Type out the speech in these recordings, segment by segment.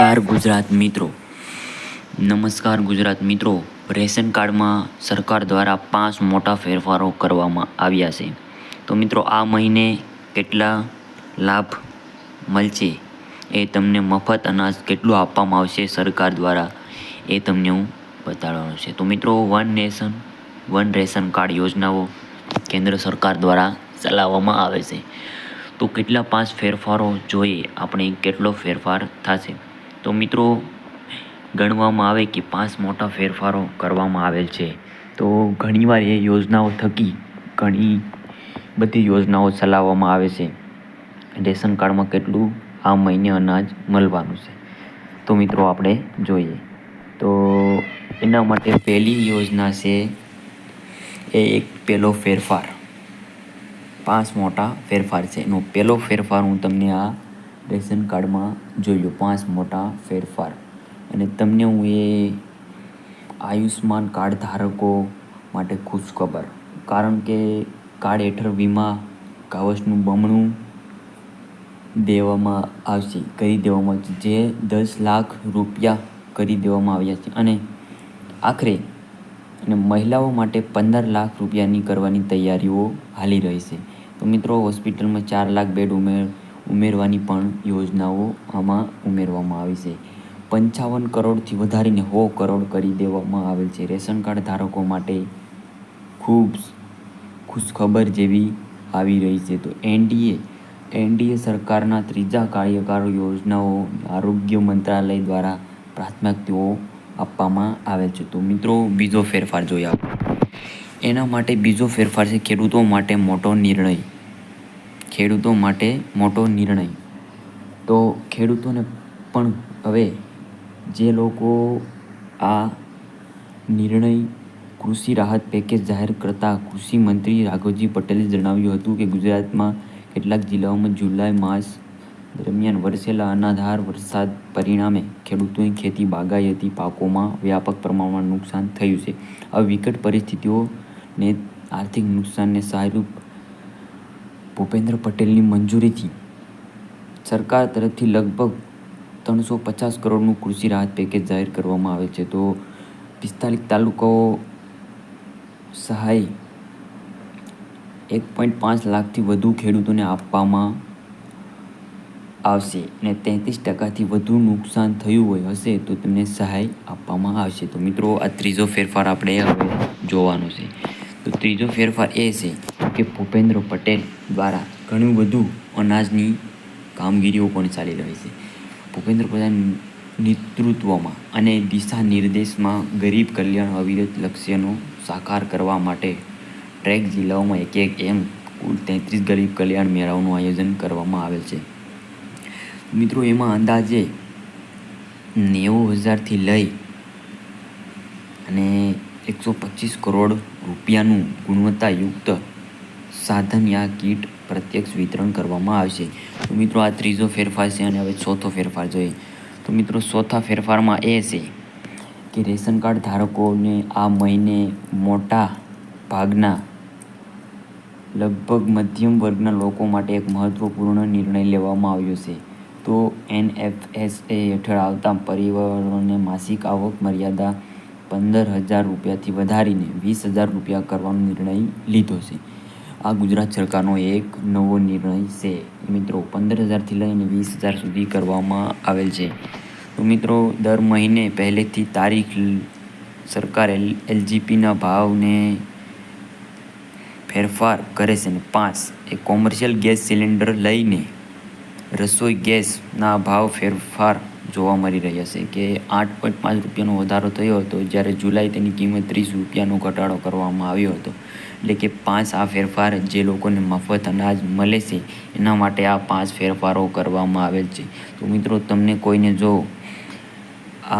નમસ્કાર ગુજરાત મિત્રો. નમસ્કાર ગુજરાત મિત્રો. રેશન કાર્ડમાં સરકાર દ્વારા પાંચ મોટા ફેરફારો કરવામાં આવ્યા છે. તો મિત્રો, આ મહિને કેટલા લાભ મળશે એ તમને મફત અનાજ કેટલું આપવામાં આવશે સરકાર દ્વારા એ તમને હું બતાડવાનું છે. તો મિત્રો, one nation, one ration card યોજનાઓ કેન્દ્ર સરકાર દ્વારા ચલાવવામાં આવે છે. તો કેટલા પાંચ ફેરફારો જોઈએ? આપણે કેટલો ફેરફાર થશે? તો મિત્રો, ગણવામાં આવે કે પાંચ મોટા ફેરફારો કરવામાં આવેલ છે. તો ઘણીવાર એ યોજનાઓ થકી ઘણી બધી યોજનાઓ ચલાવવામાં આવે છે. રેશન કાર્ડમાં કેટલું આ મહિને અનાજ મળવાનું છે. તો મિત્રો, આપણે જોઈએ. તો એના માટે પહેલી યોજના છે એ એક પહેલો ફેરફાર. પાંચ મોટા ફેરફાર છે. એનો પહેલો ફેરફાર હું તમને આ રેશન કાર્ડમાં જોયો પાંચ મોટા ફેરફાર. અને તમને હું એ આયુષ્માન કાર્ડ ધારકો માટે ખુશખબર કારણ કે કાર્ડ હેઠળ વીમા કવચનું બમણું દેવામાં આવશે, કરી દેવામાં આવશે. જે દસ લાખ રૂપિયા કરી દેવામાં આવ્યા છે. અને આખરે અને મહિલાઓ માટે પંદર લાખ રૂપિયાની કરવાની તૈયારીઓ હાલી રહી છે. તો મિત્રો, હોસ્પિટલમાં ચાર લાખ બેડ ઉમેર ઉમેરવાની પણ યોજનાઓ આમાં ઉમેરવામાં આવી છે. પંચાવન કરોડથી વધારીને સો કરોડ કરી દેવામાં આવેલ છે. રેશન કાર્ડ ધારકો માટે ખૂબ ખુશખબર જેવી આવી રહી છે. તો એનડીએ એનડીએ સરકારના ત્રીજા કાર્યકાળ યોજનાઓ આરોગ્ય મંત્રાલય દ્વારા પ્રાથમિકતાઓ આપવામાં આવે છે. તો મિત્રો, બીજો ફેરફાર જોઈએ એના માટે બીજો ફેરફાર છે ખેડૂતો માટે મોટો નિર્ણય. ખેડૂતો માટે મોટો નિર્ણય. તો ખેડૂતોને પણ હવે જે લોકો આ નિર્ણય કૃષિ રાહત પેકેજ જાહેર કરતા કૃષિ મંત્રી રાઘવજી પટેલે જણાવ્યું હતું કે ગુજરાતમાં કેટલાક જિલ્લાઓમાં જુલાઈ માસ દરમિયાન વરસેલા અનાધાર વરસાદ પરિણામે ખેડૂતોની ખેતી બાગાયતી પાકોમાં વ્યાપક પ્રમાણમાં નુકસાન થયું છે. આ વિકટ પરિસ્થિતિઓને આર્થિક નુકસાનને સહાયરૂપ ભૂપેન્દ્ર પટેલની મંજૂરીથી સરકાર તરફથી લગભગ ત્રણસો પચાસ કરોડનું કૃષિ રાહત પેકેજ જાહેર કરવામાં આવે છે. તો પિસ્તાલીસ તાલુકાઓ સહાય એક પોઈન્ટ પાંચ લાખથી વધુ ખેડૂતોને આપવામાં આવશે અને તેત્રીસ ટકાથી વધુ નુકસાન થયું હોય હશે તો તેમને સહાય આપવામાં આવશે. તો મિત્રો, આ ત્રીજો ફેરફાર આપણે હવે જોવાનો છે. તો ત્રીજો ફેરફાર એ છે કે ભૂપેન્દ્ર પટેલ દ્વારા ઘણું બધું અનાજની કામગીરીઓ પણ ચાલી રહી છે. ભૂપેન્દ્ર પટેલ નેતૃત્વમાં અને દિશા નિર્દેશમાં ગરીબ કલ્યાણ અવિરત લક્ષ્યનો સાકાર કરવા માટે ટ્રેક જિલ્લાઓમાં એક એક એમ કુલ તેત્રીસ ગરીબ કલ્યાણ મેળાઓનું આયોજન કરવામાં આવેલ છે. મિત્રો, એમાં અંદાજે નેવું હજારથી લઈ અને એકસો પચીસ કરોડ રૂપિયાનું ગુણવત્તાયુક્ત સાધન યા કીટ પ્રત્યક્ષ વિતરણ કરવામાં આવશે. તો મિત્રો, આ ત્રીજો ફેરફાર છે અને હવે ચોથો ફેરફાર જોઈએ. તો મિત્રો, ચોથા ફેરફારમાં એ છે કે રેશન કાર્ડ ધારકોને આ મહિને મોટા ભાગના લગભગ મધ્યમ વર્ગના લોકો માટે એક મહત્વપૂર્ણ નિર્ણય લેવામાં આવ્યો છે. તો એનએફએસએ હેઠળ આવતા પરિવારોને માસિક આવક મર્યાદા પંદર હજાર રૂપિયાથી વધારીને વીસ હજાર રૂપિયા કરવાનો નિર્ણય લીધો છે. આ ગુજરાત સરકારનો એક નવો નિર્ણય છે. મિત્રો, પંદર હજારથી લઈને વીસ હજાર સુધી કરવામાં આવેલ છે. તો મિત્રો, દર મહિને પહેલેથી તારીખ સરકાર એલ એલજીપીના ભાવને ફેરફાર કરે છે ને પાંચ. એ કોમર્શિયલ ગેસ સિલિન્ડર લઈને રસોઈ ગેસના ભાવ ફેરફાર જોવા મળી રહ્યા છે કે આઠ પોઈન્ટ પાંચ રૂપિયાનો વધારો થયો હતો, જ્યારે જુલાઈ તેની કિંમત ત્રીસ રૂપિયાનો ઘટાડો કરવામાં આવ્યો હતો. એટલે કે પાંચ આ ફેરફાર જે લોકોને મફત અનાજ મળે છે, એના માટે આ પાંચ ફેરફારો કરવામાં આવેલ છે. તો મિત્રો, તમને કોઈને જો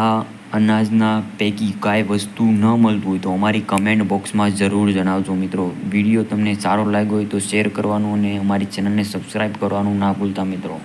આ અનાજના પૈકી કાંઈ વસ્તુ ન મળતું હોય તો અમારી કમેન્ટ બોક્સમાં જરૂર જણાવજો મિત્રો. વીડિયો તમને સારો લાગ્યો હોય તો શેર કરવાનું અને અમારી ચેનલને સબસ્ક્રાઈબ કરવાનું ના ભૂલતા મિત્રો.